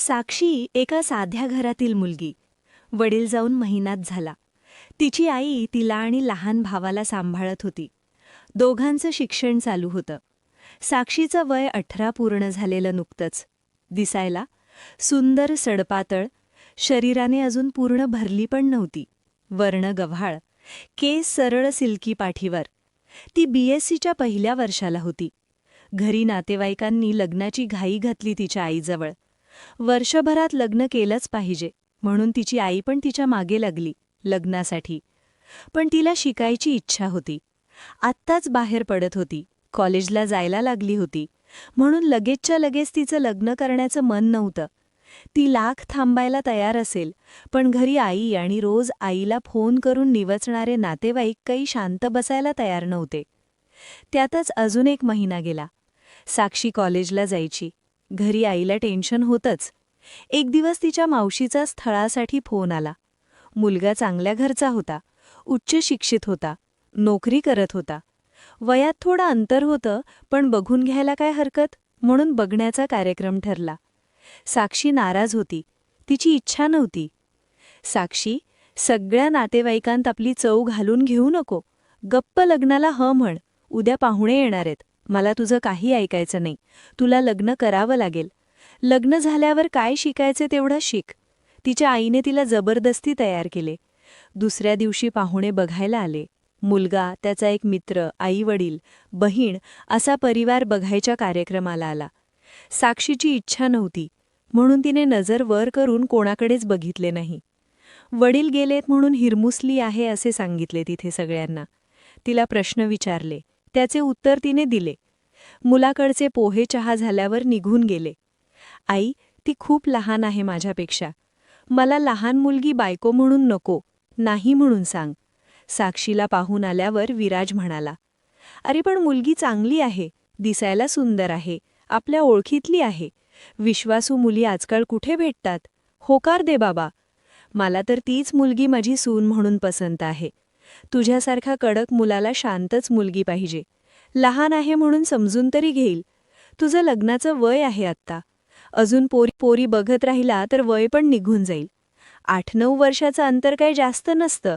साक्षी एका साध्या घरातील मुलगी. वडील जाऊन महिनात झाला. तिची आई तिला आणि लहान भावाला सांभाळत होती. दोघांचं शिक्षण चालू होतं. साक्षीचं वय अठरा पूर्ण झालेलं नुकतंच. दिसायला सुंदर सडपातळ शरीराने अजून पूर्ण भरली पण नव्हती. वर्ण गव्हाळ केस सरळ सिल्की पाठीवर. ती बीएससीच्या पहिल्या वर्षाला होती. घरी नातेवाईकांनी लग्नाची घाई घातली तिच्या आईजवळ. वर्षभरात लग्न केलंच पाहिजे. म्हणून तिची आई पण तिच्यामागे लागली लग्नासाठी. पण तिला शिकायची इच्छा होती. आत्ताच बाहेर पडत होती. कॉलेजला जायला लागली होती. म्हणून लगेचच्या लगेच तिचं लग्न करण्याचं मन नव्हतं. ती लाख थांबायला तयार असेल पण घरी आई आणि रोज आईला फोन करून निवचणारे नातेवाईक काही शांत बसायला तयार नव्हते. त्यातच अजून एक महिना गेला. साक्षी कॉलेजला जायची. घरी आईला टेन्शन होतंच. एक दिवस तिच्या मावशीचा स्थळासाठी फोन आला. मुलगा चांगल्या घरचा होता. उच्च शिक्षित होता. नोकरी करत होता. वयात थोडं अंतर होतं पण बघून घ्यायला काय हरकत? म्हणून बघण्याचा कार्यक्रम ठरला. साक्षी नाराज होती. तिची इच्छा नव्हती. साक्षी सगळ्या नातेवाईकांत आपली चव घालून घेऊ नको. गप्प लग्नाला ह म्हण. उद्या पाहुणे येणारेत मला तुझं काही ऐकायचं नाही. तुला लग्न करावं लागेल. लग्न झाल्यावर काय शिकायचे तेवढं शिक. तिच्या आईने तिला जबरदस्ती तयार केले. दुसऱ्या दिवशी पाहुणे बघायला आले. मुलगा त्याचा एक मित्र आईवडील बहीण असा परिवार बघायच्या कार्यक्रमाला आला. साक्षीची इच्छा नव्हती. म्हणून तिने नजर वर करून कोणाकडेच बघितले नाही. वडील गेलेत म्हणून हिरमुसली आहे असे सांगितले तिथे सगळ्यांना. तिला प्रश्न विचारले. त्याचे उत्तर तिने दिले. मुलाकडचे पोहे चहा झाल्यावर निघून गेले. आई ती खूप लहान आहे माझ्यापेक्षा. मला लहान मुलगी बायको म्हणून नको नाही म्हणून सांग. साक्षीला पाहून आल्यावर विराज म्हणाला अरे पण मुलगी चांगली आहे दिसायला सुंदर आहे आपल्या ओळखीतली आहे. विश्वासू मुली आजकाल कुठे भेटतात? होकार दे बाबा. मला तर तीच मुलगी माझी सून म्हणून पसंत आहे. तुझ्यासारखा कडक मुलाला शांतच मुलगी पाहिजे. लहान आहे म्हणून समजून तरी घेईल. तुझं लग्नाचं वय आहे आत्ता. अजून पोरी पोरी बघत राहिला तर वय पण निघून जाईल. आठ नऊ वर्षाचं अंतर काही जास्त नसतं.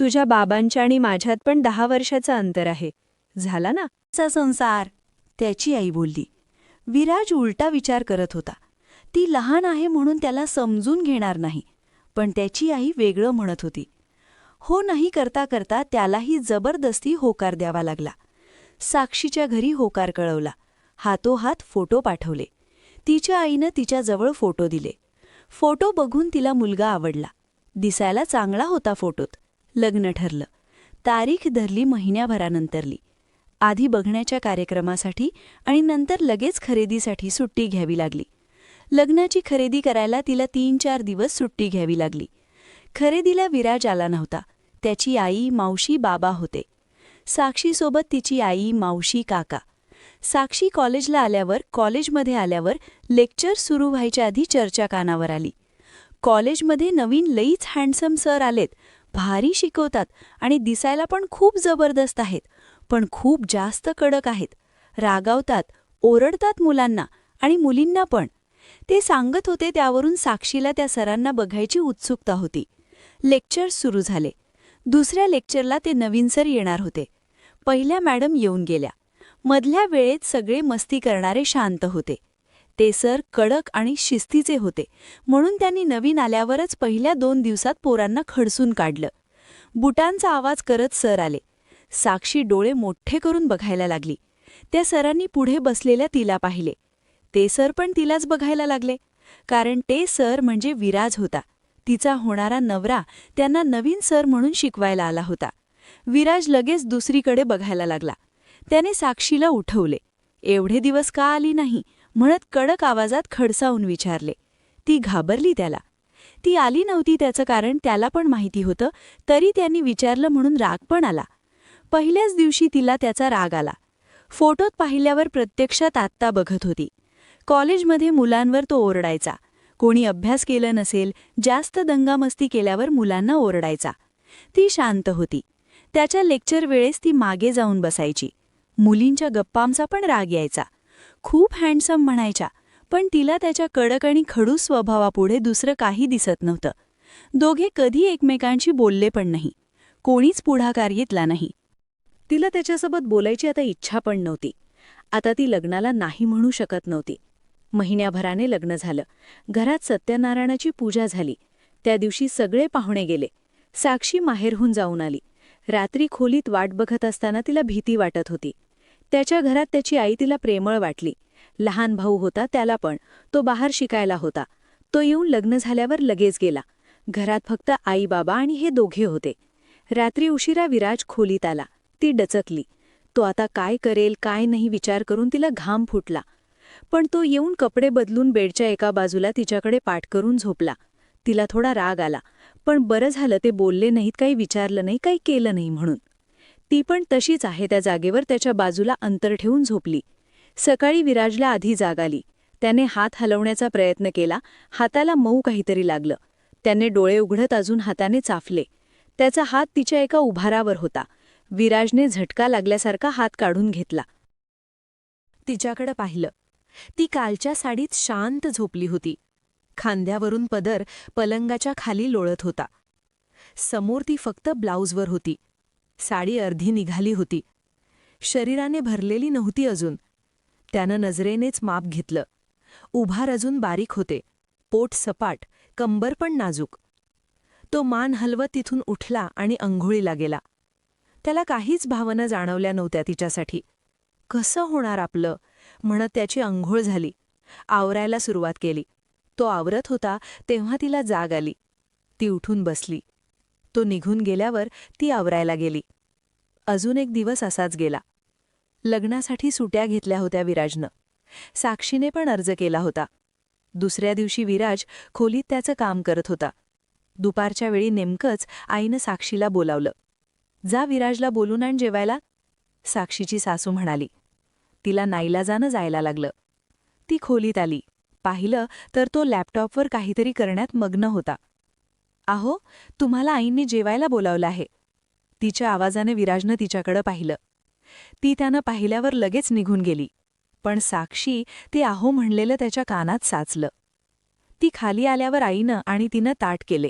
तुझ्या बाबांच्या आणि माझ्यात पण दहा वर्षाचं अंतर आहे. झाला ना? चा संसार. त्याची आई बोलली. विराज उलटा विचार करत होता. ती लहान आहे म्हणून त्याला समजून घेणार नाही. पण त्याची आई वेगळं म्हणत होती. हो नाही करता करता त्यालाही जबरदस्ती होकार द्यावा लागला. साक्षीच्या घरी होकार कळवला. हातोहात फोटो पाठवले. तिच्या आईनं तिच्याजवळ फोटो दिले. फोटो बघून तिला मुलगा आवडला. दिसायला चांगला होता फोटोत. लग्न ठरलं. तारीख धरली महिन्याभरानंतरली. आधी बघण्याच्या कार्यक्रमासाठी आणि नंतर लगेच खरेदीसाठी सुट्टी घ्यावी लागली. लग्नाची खरेदी करायला तिला तीन चार दिवस सुट्टी घ्यावी लागली. खरेदीला विराज आला नव्हता. त्याची आई मावशी बाबा होते. साक्षीसोबत तिची आई मावशी काका. साक्षी कॉलेजला आल्यावर कॉलेजमध्ये आल्यावर लेक्चर सुरू व्हायच्या आधी चर्चा कानावर आली. कॉलेजमध्ये नवीन लईच हँडसम सर आलेत. भारी शिकवतात आणि दिसायला पण खूप जबरदस्त आहेत पण खूप जास्त कडक आहेत. रागावतात ओरडतात मुलांना आणि मुलींना पण. ते सांगत होते त्यावरून साक्षीला त्या सरांना बघायची उत्सुकता होती. लेक्चर सुरू झाले. दुसऱ्या लेक्चरला ते नवीन सर येणार होते. पहिल्या मॅडम येऊन गेल्या. मधल्या वेळेत सगळे मस्ती करणारे शांत होते. ते सर कडक आणि शिस्तीचे होते म्हणून त्यांनी नवीन आल्यावरच पहिल्या दोन दिवसात पोरांना खडसून काढलं. बुटांचा आवाज करत सर आले. साक्षी डोळे मोठे करून बघायला लागली. त्या सरांनी पुढे बसलेल्या तिला पाहिले. ते सर पण तिलाच बघायला लागले. कारण ते सर म्हणजे विराज होता. तिचा होणारा नवरा त्यांना नवीन सर म्हणून शिकवायला आला होता. विराज लगेच दुसरीकडे बघायला लागला. त्याने साक्षीला उठवले. एवढे दिवस का आली नाही? म्हणत कडक आवाजात खडसावून विचारले. ती घाबरली त्याला. ती आली नव्हती त्याचं कारण त्याला पण माहिती होतं तरी त्यांनी विचारलं म्हणून राग पण आला. पहिल्याच दिवशी तिला त्याचा राग आला. फोटोत पाहिल्यावर प्रत्यक्षात आत्ता बघत होती. कॉलेजमध्ये मुलांवर तो ओरडायचा. कोणी अभ्यास केलं नसेल जास्त दंगामस्ती केल्यावर मुलांना ओरडायचा. ती शांत होती. त्याच्या लेक्चर वेळेस ती मागे जाऊन बसायची. मुलींच्या गप्पांचा पण राग यायचा. खूप हँडसम म्हणायच्या पण तिला त्याच्या कडक आणि खडूस स्वभावापुढे दुसरं काही दिसत नव्हतं. दोघे कधी एकमेकांशी बोलले पण नाही. कोणीच पुढाकार घेतला नाही. तिला त्याच्यासोबत बोलायची आता इच्छा पण नव्हती. आता ती लग्नाला नाही म्हणू शकत नव्हती. महिन्याभराने लग्न झालं. घरात सत्यनारायणाची पूजा झाली. त्या दिवशी सगळे पाहुणे गेले. साक्षी माहेरहून जाऊन आली. रात्री खोलीत वाट बघत असताना तिला भीती वाटत होती. त्याच्या घरात त्याची आई तिला प्रेमळ वाटली. लहान भाऊ होता त्याला पण. तो बाहेर शिकायला होता. तो येऊन लग्न झाल्यावर लगेच गेला. घरात फक्त आई बाबा आणि हे दोघे होते. रात्री उशिरा विराज खोलीत आला. ती डचकली. तो आता काय करेल काय नाही विचार करून तिला घाम फुटला. पण तो येऊन कपडे बदलून बेडच्या एका बाजूला तिच्याकडे पाठ करून झोपला. तिला थोडा राग आला पण बरं झालं ते बोलले नाहीत काही विचारलं नाही काही केलं नाही म्हणून. ती पण तशीच आहे त्या जागेवर त्याच्या बाजूला अंतर ठेवून झोपली. सकाळी विराजला आधी जाग आली. त्याने हात हलवण्याचा प्रयत्न केला हाताला मऊ काहीतरी लागलं. त्याने डोळे उघडत अजून हाताने चाफले. त्याचा हात तिच्या एका उभारावर होता. विराजने झटका लागल्यासारखा हात काढून घेतला. तिच्याकडे पाहिलं. ती कालच्या साडीत शांत झोपली होती. खांद्यावरून पदर पलंगाच्या खाली लोळत होता. समोर ती फक्त ब्लाऊजवर होती. साडी अर्धी निघाली होती. शरीराने भरलेली नव्हती अजून. त्यानं नजरेनेच माप घेतलं. उभार अजून बारीक होते. पोट सपाट कंबर पण नाजूक. तो मान हलवत तिथून उठला आणि अंघोळीला गेला. त्याला काहीच भावना जाणवल्या नव्हत्या तिच्यासाठी. कसं होणार आपलं? म्हणत त्याची अंघोळ झाली. आवरायला सुरुवात केली. तो आवरत होता तेव्हा तिला जाग आली. ती उठून बसली. तो निघून गेल्यावर ती आवरायला गेली. अजून एक दिवस असाच गेला. लग्नासाठी सुट्या घेतल्या होत्या विराजनं. साक्षीने पण अर्ज केला होता. दुसऱ्या दिवशी विराज खोलीत त्याचं काम करत होता. दुपारच्या वेळी नेमकंच आईनं साक्षीला बोलावलं. जा विराजला बोलून आण जेवायला. साक्षीची सासू म्हणाली. तिला नाईलाजानं जायला लागलं. ती खोलीत आली. पाहिलं तर तो लॅपटॉपवर काहीतरी करण्यात मग्न होता. आहो तुम्हाला आईंनी जेवायला बोलावलं आहे. तिच्या आवाजाने विराजनं तिच्याकडं पाहिलं. ती त्यानं पाहिल्यावर लगेच निघून गेली. पण साक्षी ते आहो म्हणलेलं त्याच्या कानात साचलं. ती खाली आल्यावर आईनं आणि तिनं ताट केले.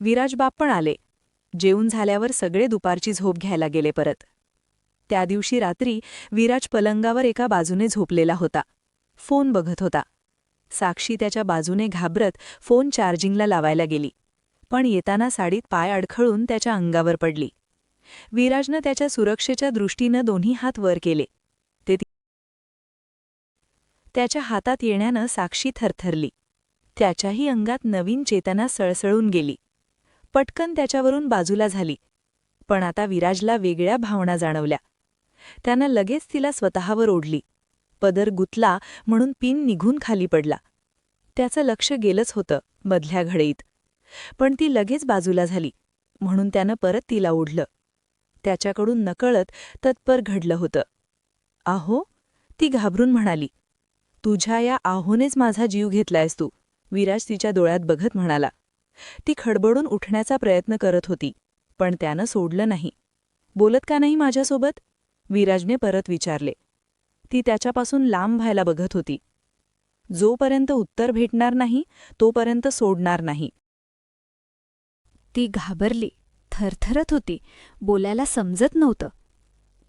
विराजबाप पण आले. जेवून झाल्यावर सगळे दुपारची झोप घ्यायला गेले परत. त्या दिवशी रात्री विराज पलंगावर एका बाजूने झोपलेला होता. फोन बघत होता. साक्षी त्याच्या बाजूने घाबरत फोन चार्जिंगला लावायला गेली. पण येताना साडीत पाय अडखळून त्याच्या अंगावर पडली. विराजनं त्याच्या सुरक्षेच्या दृष्टीनं दोन्ही हात वर केले. ते त्याच्या हातात येण्यानं साक्षी थरथरली. त्याच्याही अंगात नवीन चेतना सळसळून गेली. पटकन त्याच्यावरून बाजूला झाली. पण आता विराजला वेगळ्या भावना जाणवल्या. त्यानं लगेच तिला स्वतःवर ओढली. पदर गुतला म्हणून पिन निघून खाली पडला. त्याचं लक्ष गेलंच होतं मधल्या घडईत. पण ती लगेच बाजूला झाली म्हणून त्यानं परत तिला ओढलं. त्याच्याकडून नकळत तत्पर घडलं होतं. आहो ती घाबरून म्हणाली तुझ्या या आहोनेच माझा जीव घेतलायस तू विराज तिच्या डोळ्यात बघत म्हणाला. ती खडबडून उठण्याचा प्रयत्न करत होती पण त्यानं सोडलं नाही. बोलत का नाही माझ्यासोबत? विराजने परत विचारले. ती त्याच्यापासून लांब व्हायला बघत होती. जोपर्यंत उत्तर भेटणार नाही तोपर्यंत सोडणार नाही. ती घाबरली थरथरत होती बोलायला समजत नव्हतं.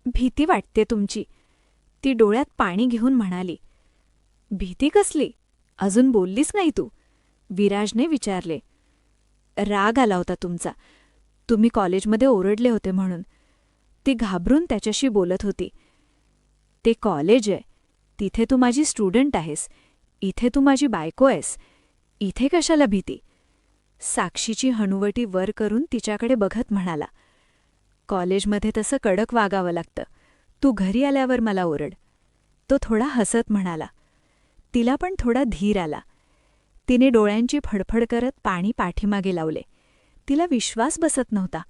भीती वाटते तुमची. ती डोळ्यात पाणी घेऊन म्हणाली. भीती कसली? अजून बोललीस नाही तू. विराजने विचारले. राग आला होता तुमचा. तुम्ही कॉलेजमध्ये ओरडले होते म्हणून. ती घाबरून त्याच्याशी बोलत होती. ते कॉलेज आहे. तिथे तू माझी स्टुडंट आहेस. इथे तू माझी बायको आहेस. इथे कशाला भीती? साक्षीची हनुवटी वर करून तिच्याकडे बघत म्हणाला. कॉलेजमध्ये तसं कडक वागावं लागतं. तू घरी आल्यावर मला ओरड. तो थोडा हसत म्हणाला. तिला पण थोडा धीर आला. तिने डोळ्यांची फडफड करत पाणी पाठीमागे लावले. तिला विश्वास बसत नव्हता.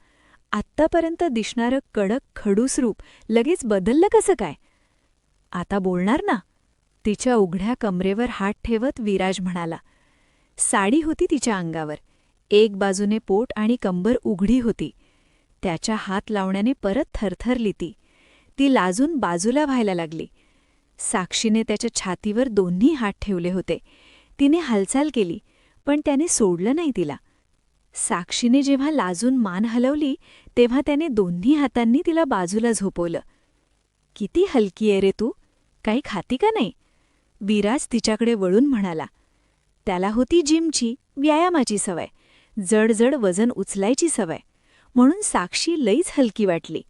आत्तापर्यंत दिसणारं कडक खडूस रूप लगेच बदललं कसं काय? आता बोलणार ना? तिच्या उघड्या कमरेवर हात ठेवत विराज म्हणाला. साडी होती तिच्या अंगावर. एक बाजूने पोट आणि कंबर उघडी होती. त्याच्या हात लावण्याने परत थरथरली ती. ती लाजून बाजूला व्हायला लागली. साक्षीने त्याच्या छातीवर दोन्ही हात ठेवले होते. तिने हालचाल केली पण त्याने सोडलं नाही तिला. साक्षीने जेव्हा लाजून मान हलवली तेव्हा त्याने दोन्ही हातांनी तिला बाजूला झोपवलं. किती हलकी आहे रे तू काही खाती का नाही? विराज तिच्याकडे वळून म्हणाला. त्याला होती जिमची व्यायामाची सवय जड जड वजन उचलायची सवय म्हणून साक्षी लईच हलकी वाटली.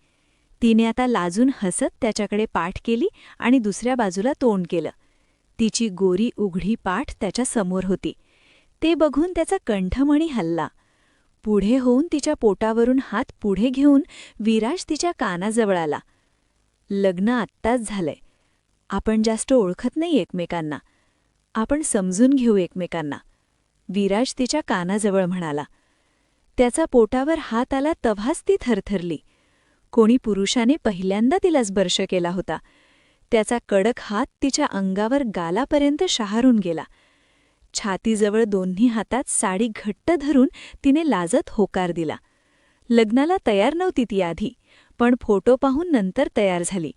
तिने आता लाजून हसत त्याच्याकडे पाठ केली आणि दुसऱ्या बाजूला तोंड केलं. तिची गोरी उघडी पाठ त्याच्यासमोर होती. ते बघून त्याचा कंठमणी हल्ला. पुढे होऊन तिच्या पोटावरून हात पुढे घेऊन विराज तिच्या कानाजवळ आला. लग्न आत्ताच झालंय. आपण जास्त ओळखत नाही एकमेकांना. आपण समजून घेऊ एकमेकांना. विराज तिच्या कानाजवळ म्हणाला. त्याचा पोटावर हात आला तव्हाच ती थरथरली. कोणी पुरुषाने पहिल्यांदा तिला स्पर्श केला होता. त्याचा कडक हात तिच्या अंगावर गालापर्यंत शहारून गेला. छातीजवळ दोन्ही हातात साडी घट्ट धरून तिने लाजत होकार दिला. लग्नाला तयार नव्हती ती आधी पण फोटो पाहून नंतर तयार झाली.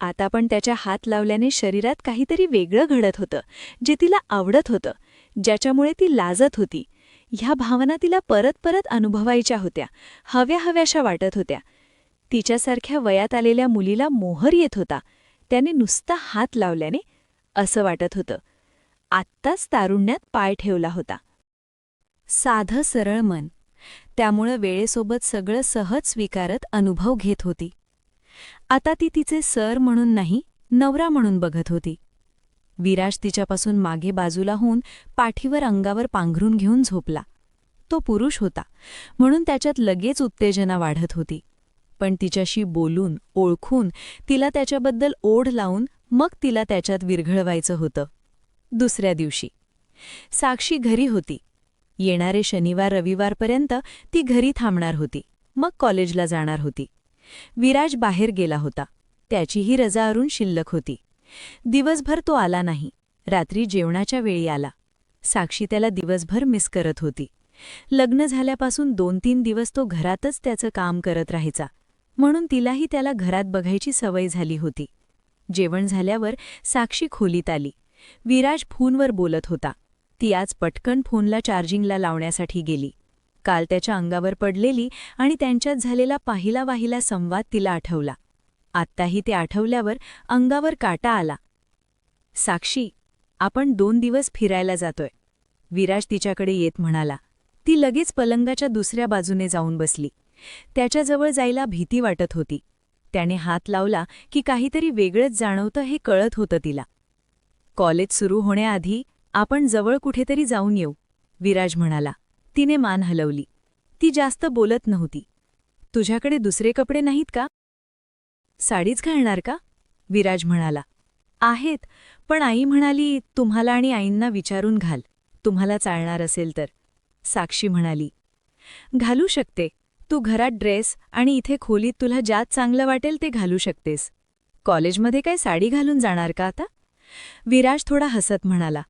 आता पण त्याच्या हात लावल्याने शरीरात काहीतरी वेगळं घडत होतं जे तिला आवडत होतं ज्याच्यामुळे ती लाजत होती. ह्या भावना तिला परत परत अनुभवायच्या होत्या हव्या हव्याशा वाटत होत्या. तिच्यासारख्या वयात आलेल्या मुलीला मोहर येत होता त्याने नुसता हात लावल्याने असं वाटत होतं. आत्ताच तारुण्यात पाय ठेवला होता. साधं सरळ मन. त्यामुळं वेळेसोबत सगळं सहज स्वीकारत अनुभव घेत होती. आता ती तिचे सर म्हणून नाही नवरा म्हणून बघत होती. विराज तिच्यापासून मागे बाजूला होऊन पाठीवर अंगावर पांघरून घेऊन झोपला. तो पुरुष होता म्हणून त्याच्यात लगेच उत्तेजना वाढत होती. पण तिच्याशी बोलून ओळखून तिला त्याच्याबद्दल ओढ लावून मग तिला त्याच्यात विरघळवायचं होतं. दुसऱ्या दिवशी. साक्षी घरी होती. येणारे शनिवार रविवारपर्यंत ती घरी थांबणार होती. मग कॉलेजला जाणार होती. विराज बाहेर गेला होता. त्याचीही रजा अरून शिल्लक होती. दिवसभर तो आला नाही. रात्री जेवणाच्या वेळी आला. साक्षी त्याला दिवसभर मिस करत होती. लग्न झाल्यापासून दोन तीन दिवस तो घरातच त्याचं काम करत राहायचा. म्हणून तिलाही त्याला घरात बघायची सवय झाली होती. जेवण झाल्यावर साक्षी खोलीत आली. विराज फोनवर बोलत होता. ती आज पटकन फोनला चार्जिंगला लावण्यासाठी गेली. काल त्याच्या अंगावर पडलेली आणि त्यांच्यात झालेला पाहिला वाहिला संवाद तिला आठवला. आत्ताही ते आठवल्यावर अंगावर काटा आला. साक्षी आपण दोन दिवस फिरायला जातोय. विराज तिच्याकडे येत म्हणाला. ती लगेच पलंगाच्या दुसऱ्या बाजूने जाऊन बसली. त्याच्याजवळ जायला भीती वाटत होती. त्याने हात लावला की काहीतरी वेगळंच जाणवतं हे कळत होतं तिला. कॉलेज सुरू होण्याआधी आपण जवळ कुठेतरी जाऊन येऊ विराज म्हणाला. तिने मान हलवली. ती जास्त बोलत नव्हती. तुझ्याकडे दुसरे कपडे नाहीत का? साडीच घालणार का? विराज म्हणाला. आहेत पण आई म्हणाली तुम्हाला आणि आईंना विचारून घाल. तुम्हाला चालणार असेल तर. साक्षी म्हणाली. घालू शकते. तू घरात ड्रेस आणि इथे खोलीत तुला ज्यात चांगलं वाटेल ते घालू शकतेस. कॉलेजमध्ये काय साडी घालून जाणार का आता? विराज थोडा हसत म्हणाला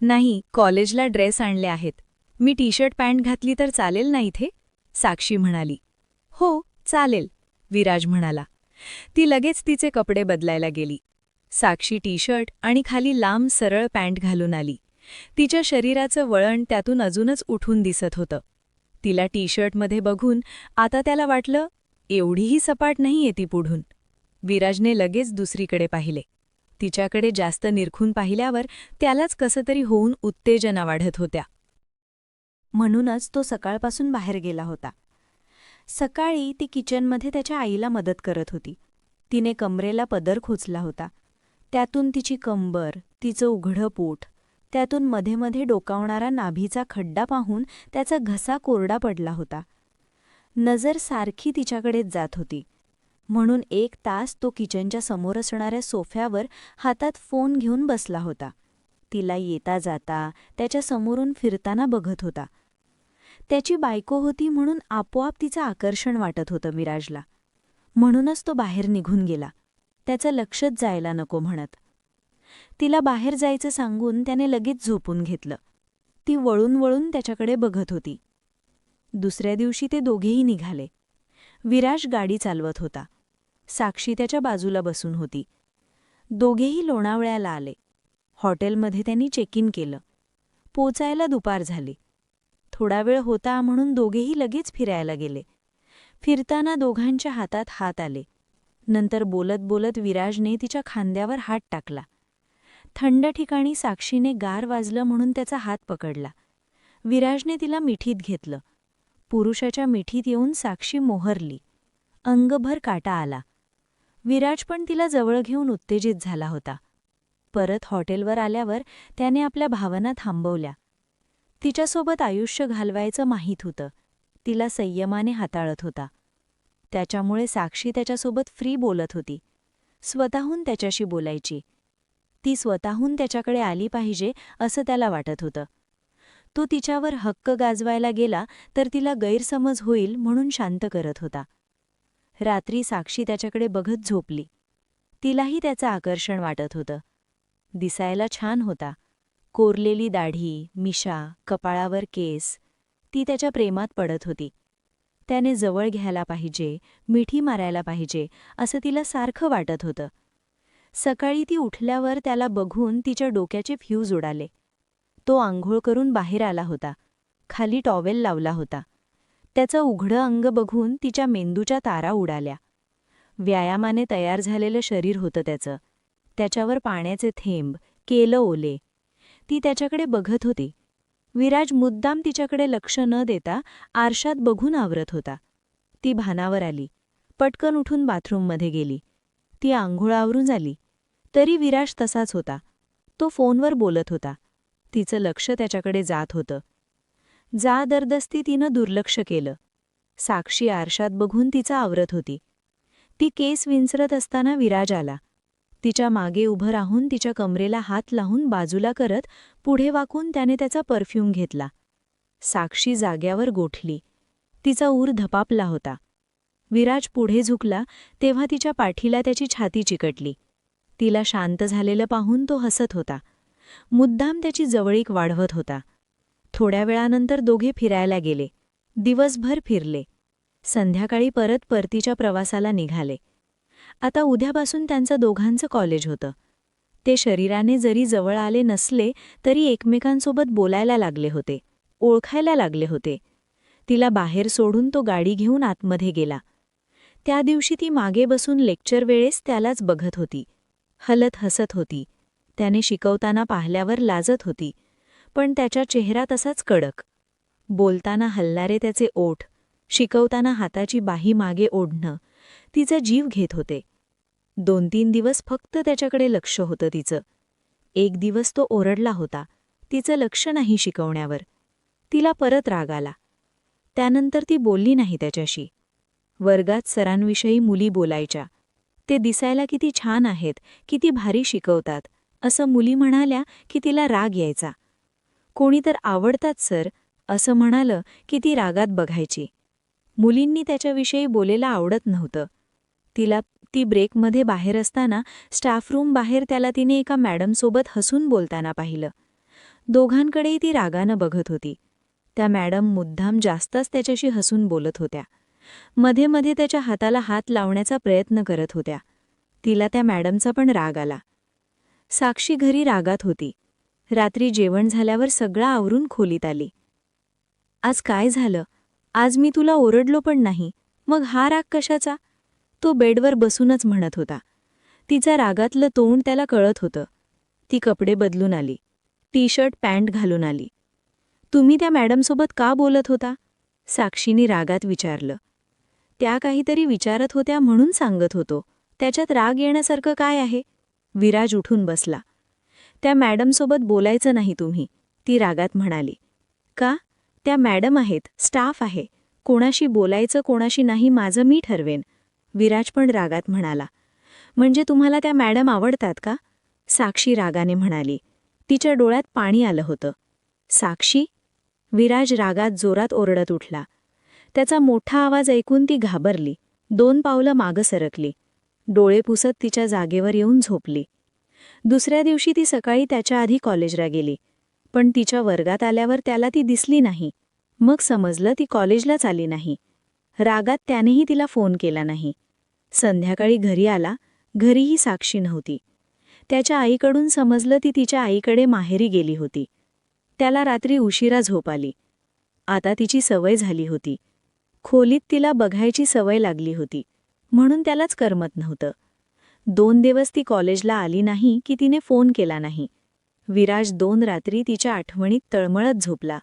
नाही कॉलेजला ड्रेस आणले आहेत. मी टी शर्ट पॅन्ट घातली तर चालेल ना इथे? साक्षी म्हणाली. हो चालेल विराज म्हणाला. ती लगेच तिचे कपडे बदलायला गेली. साक्षी टी शर्ट आणि खाली लांब सरळ पॅन्ट घालून आली. तिच्या शरीराचं वळण त्यातून अजूनच उठून दिसत होतं. तिला टी शर्टमध्ये बघून आता त्याला वाटलं एवढीही सपाट नाहीये ती पुढून. विराजने लगेच दुसरीकडे पाहिले. तिच्याकडे जास्त निरखून पाहिल्यावर त्यालाच कसं तरी होऊन उत्तेजना वाढत होत्या. म्हणूनच तो सकाळपासून बाहेर गेला होता. सकाळी ती किचनमध्ये त्याच्या आईला मदत करत होती. तिने कमरेला पदर खोचला होता. त्यातून तिची कंबर तिचं उघडं पोट त्यातून मध्ये मध्ये डोकावणारा नाभीचा खड्डा पाहून त्याचा घसा कोरडा पडला होता. नजर सारखी तिच्याकडेच जात होती. म्हणून एक तास तो किचनच्या समोर असणाऱ्या सोफ्यावर हातात फोन घेऊन बसला होता. तिला येता जाता त्याच्या समोरून फिरताना बघत होता. त्याची बायको होती म्हणून आपोआप तिचं आकर्षण वाटत होतं विराजला म्हणूनच तो बाहेर निघून गेला. त्याचं लक्षच जायला नको म्हणत. तिला बाहेर जायचं सांगून त्याने लगेच झोपून घेतलं. ती वळून वळून त्याच्याकडे बघत होती. दुसऱ्या दिवशी ते दोघेही निघाले. विराज गाडी चालवत होता. साक्षी त्याच्या बाजूला बसून होती. दोघेही लोणावळ्याला आले. हॉटेलमध्ये त्यांनी चेक इन केलं. पोचायला दुपार झाली. थोडा वेळ होता म्हणून दोघेही लगेच फिरायला गेले. फिरताना दोघांच्या हातात हात आले. नंतर बोलत बोलत विराजने तिच्या खांद्यावर हात टाकला. थंड ठिकाणी साक्षीने गार वाजलं म्हणून त्याचा हात पकडला. विराजने तिला मिठीत घेतलं. पुरुषाच्या मिठीत येऊन साक्षी मोहरली. अंगभर काटा आला. विराज पण तिला जवळ घेऊन उत्तेजित झाला होता. परत हॉटेलवर आल्यावर त्याने आपल्या भावना थांबवल्या. तिच्यासोबत आयुष्य घालवायचं माहीत होतं. तिला संयमाने हाताळत होता. त्याच्यामुळे साक्षी त्याच्यासोबत फ्री बोलत होती. स्वतःहून त्याच्याशी बोलायची. ती स्वतःहून त्याच्याकडे आली पाहिजे असं त्याला वाटत होतं. तो तिच्यावर हक्क गाजवायला गेला तर तिला गैरसमज होईल म्हणून शांत करत होता. रात्री साक्षी त्याच्याकडे बघत झोपली. तिलाही त्याचं आकर्षण वाटत होतं. दिसायला छान होता. कोरलेली दाढी मिशा कपाळावर केस ती त्याच्या प्रेमात पडत होती. त्याने जवळ घ्यायला पाहिजे मिठी मारायला पाहिजे असं तिला सारखं वाटत होतं. सकाळी ती उठल्यावर त्याला बघून तिच्या डोक्याचे फ्यूज उडाले. तो आंघोळ करून बाहेर आला होता. खाली टॉवेल लावला होता. त्याचं उघडं अंग बघून तिच्या मेंदूच्या तारा उडाल्या. व्यायामाने तयार झालेलं शरीर होतं त्याचं. त्याच्यावर पाण्याचे थेंब केलं ओले. ती त्याच्याकडे बघत होती. विराज मुद्दाम तिच्याकडे लक्ष न देता आरशात बघून आवरत होता. ती भानावर आली. पटकन उठून बाथरूममध्ये गेली. ती आंघोळावरून आली. तरी विराज तसाच होता. तो फोनवर बोलत होता. तिचं लक्ष त्याच्याकडे जात होतं. जा दरदस्ती तिनं दुर्लक्ष केलं. साक्षी आरशात बघून तिचा आवरत होती. ती केस विंचरत असताना विराज आला. तिच्यामागे उभं राहून तिच्या कमरेला हात लावून बाजूला करत पुढे वाकून त्याने त्याचा परफ्यूम घेतला. साक्षी जाग्यावर गोठली. तिचा ऊर धपापला होता. विराज पुढे झुकला तेव्हा तिच्या पाठीला त्याची छाती चिकटली. तिला शांत झालेलं पाहून तो हसत होता. मुद्दाम त्याची जवळीक वाढवत होता. थोड्या वेळानंतर दोघे फिरायला गेले. दिवसभर फिरले. संध्याकाळी परत परतीच्या प्रवासाला निघाले. आता उद्यापासून त्यांचं दोघांचं कॉलेज होतं. ते शरीराने जरी जवळ आले नसले तरी एकमेकांसोबत बोलायला लागले होते. ओळखायला लागले होते. तिला बाहेर सोडून तो गाडी घेऊन आतमध्ये गेला. त्या दिवशी ती मागे बसून लेक्चर वेळेस त्यालाच बघत होती. हलत हसत होती. त्याने शिकवताना पाहिल्यावर लाजत होती. पण त्याच्या चेहरा तसाच कडक. बोलताना हलणारे त्याचे ओठ शिकवताना हाताची बाही मागे ओढणं तिचा जीव घेत होते. दोन तीन दिवस फक्त त्याच्याकडे लक्ष होतं तिचं. एक दिवस तो ओरडला होता तिचं लक्ष नाही शिकवण्यावर. तिला परत राग आला. त्यानंतर ती बोलली नाही त्याच्याशी. वर्गात सरांविषयी मुली बोलायच्या. ते दिसायला किती छान आहेत किती भारी शिकवतात असं मुली म्हणाल्या की तिला राग यायचा. कोणी तर आवडतात सर असं म्हणालं की ती रागात बघायची. मुलींनी त्याच्याविषयी बोलेला आवडत नव्हतं. तिला ती ब्रेकमध्ये बाहेर असताना स्टाफरूम बाहेर त्याला तिने एका मॅडमसोबत हसून बोलताना पाहिलं. दोघांकडेही ती रागानं बघत होती. त्या मॅडम मुद्दाम जास्तच त्याच्याशी हसून बोलत होत्या. मध्ये मध्ये त्याच्या हाताला हात लावण्याचा प्रयत्न करत होत्या. तिला त्या मॅडमचा पण राग आला. साक्षी घरी रागात होती. रात्री जेवण झाल्यावर सगळा आवरून खोलीत आली. आज काय झालं? आज मी तुला ओरडलो पण नाही. मग हा राग कशाचा? तो बेडवर बसूनच म्हणत होता. तिचा रागातलं तोंड त्याला कळत होतं. ती कपडे बदलून आली. टी शर्ट पॅन्ट घालून आली. तुम्ही त्या मॅडमसोबत का बोलत होता? साक्षीने रागात विचारलं. त्या काहीतरी विचारत होत्या म्हणून सांगत होतो. त्याच्यात राग येण्यासारखं काय आहे? विराज उठून बसला. त्या मॅडमसोबत बोलायचं नाही तुम्ही ती रागात म्हणाली. का? त्या मॅडम आहेत स्टाफ आहे. कोणाशी बोलायचं कोणाशी नाही माझं मी ठरवेन. विराज पण रागात म्हणाला. म्हणजे तुम्हाला त्या मॅडम आवडतात का? साक्षी रागाने म्हणाली. तिच्या डोळ्यात पाणी आलं होतं. साक्षी? विराज रागात जोरात ओरडत उठला. त्याचा मोठा आवाज ऐकून ती घाबरली. दोन पावलं मागं सरकली. डोळे पुसत तिच्या जागेवर येऊन झोपली. दुसऱ्या दिवशी ती सकाळी त्याच्या आधी कॉलेजला गेली. पण तिच्या वर्गात आल्यावर त्याला ती दिसली नाही. मग समजलं ती कॉलेजलाच आली नाही. रागात त्यानेही तिला फोन केला नाही. संध्याकाळी घरी आला. घरीही साक्षी नव्हती. त्याच्या आईकडून समजलं ती तिच्या आईकडे माहेरी गेली होती. त्याला रात्री उशिरा झोप आली. आता तिची सवय झाली होती. खोलीत तिला बघायची सवय लागली होती. म्हणून त्यालाच करमत नव्हतं. दोन दिवस ती कॉलेजला आली नाही की तिने फोन केला नाही. विराज दोन रात्री तिच्या आठवणीत तळमळत झोपला.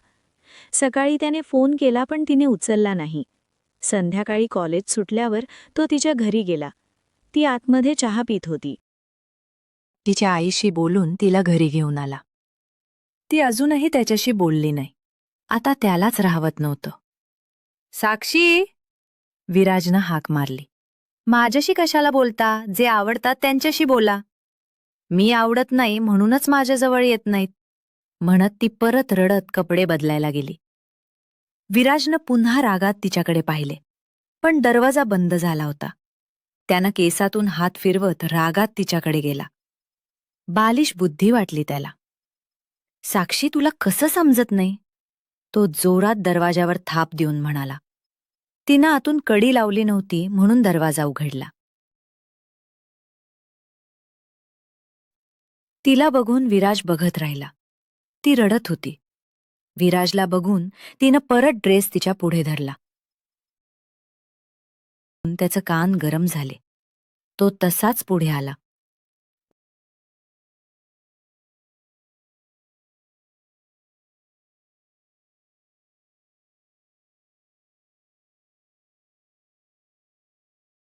सकाळी त्याने फोन केला पण तिने उचलला नाही. संध्याकाळी कॉलेज सुटल्यावर तो तिच्या घरी गेला. ती आतमध्ये चहा पित होती. तिच्या आईशी बोलून तिला घरी घेऊन आला. ती अजूनही त्याच्याशी बोलली नाही. आता त्यालाच राहवत नव्हतं. साक्षी! विराजनं हाक मारली. माझ्याशी कशाला बोलता? जे आवडतात त्यांच्याशी बोला. मी आवडत नाही म्हणूनच माझ्याजवळ येत नाहीत. म्हणत ती परत रडत कपडे बदलायला गेली. विराजनं पुन्हा रागात तिच्याकडे पाहिले. पण दरवाजा बंद झाला होता. त्यानं केसातून हात फिरवत रागात तिच्याकडे गेला. बालिश बुद्धी वाटली त्याला. साक्षी तुला कसं समजत नाही? तो जोरात दरवाजावर थाप देऊन म्हणाला. तिनं आतून कडी लावली नव्हती म्हणून दरवाजा उघडला. तिला बघून विराज बघत राहिला. ती रडत होती. विराजला बघून तिनं परत ड्रेस तिच्या पुढे धरला. त्याचं कान गरम झाले. तो तसाच पुढे आला.